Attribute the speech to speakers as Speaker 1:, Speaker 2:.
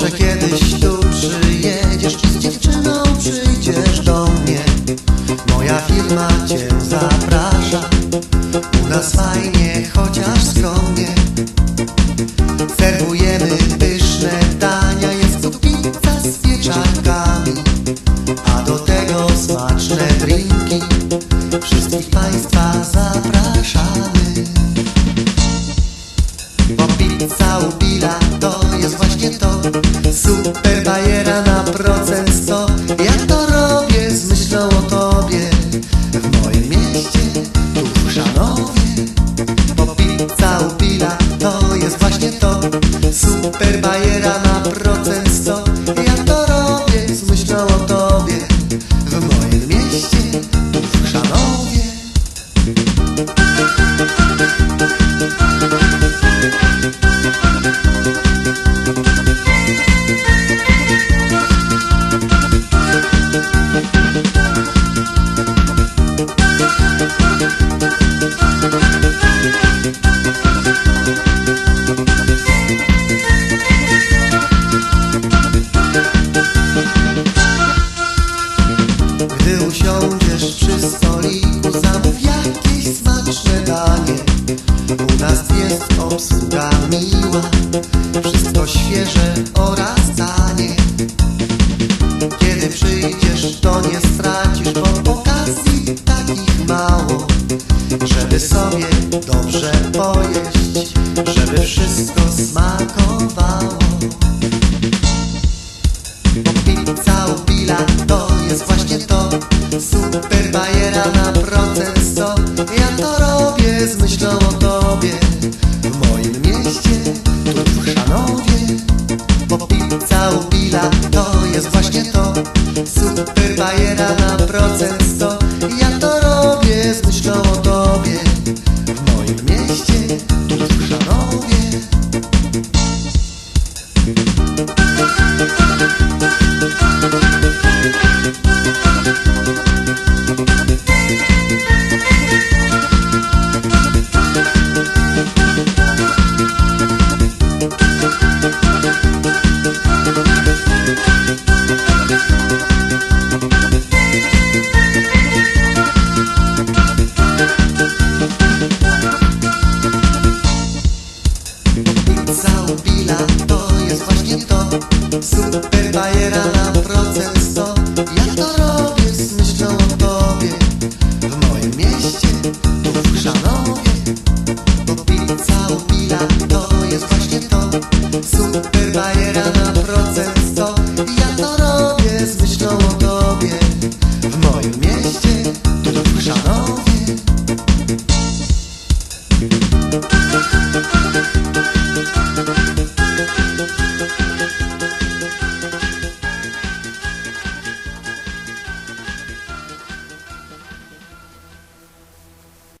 Speaker 1: Może kiedyś tu przyjedziesz Z dziewczyną przyjdziesz do mnie? Moja firma cię zaprasza U nas fajnie chodzi Perpa Gdy usiądziesz przy stoliku Zamów jakieś smaczne danie U nas jest obsługa miła Wszystko świeże oraz tanie. Kiedy przyjdziesz to nie stracisz Bo Bajera na procent. Thank you.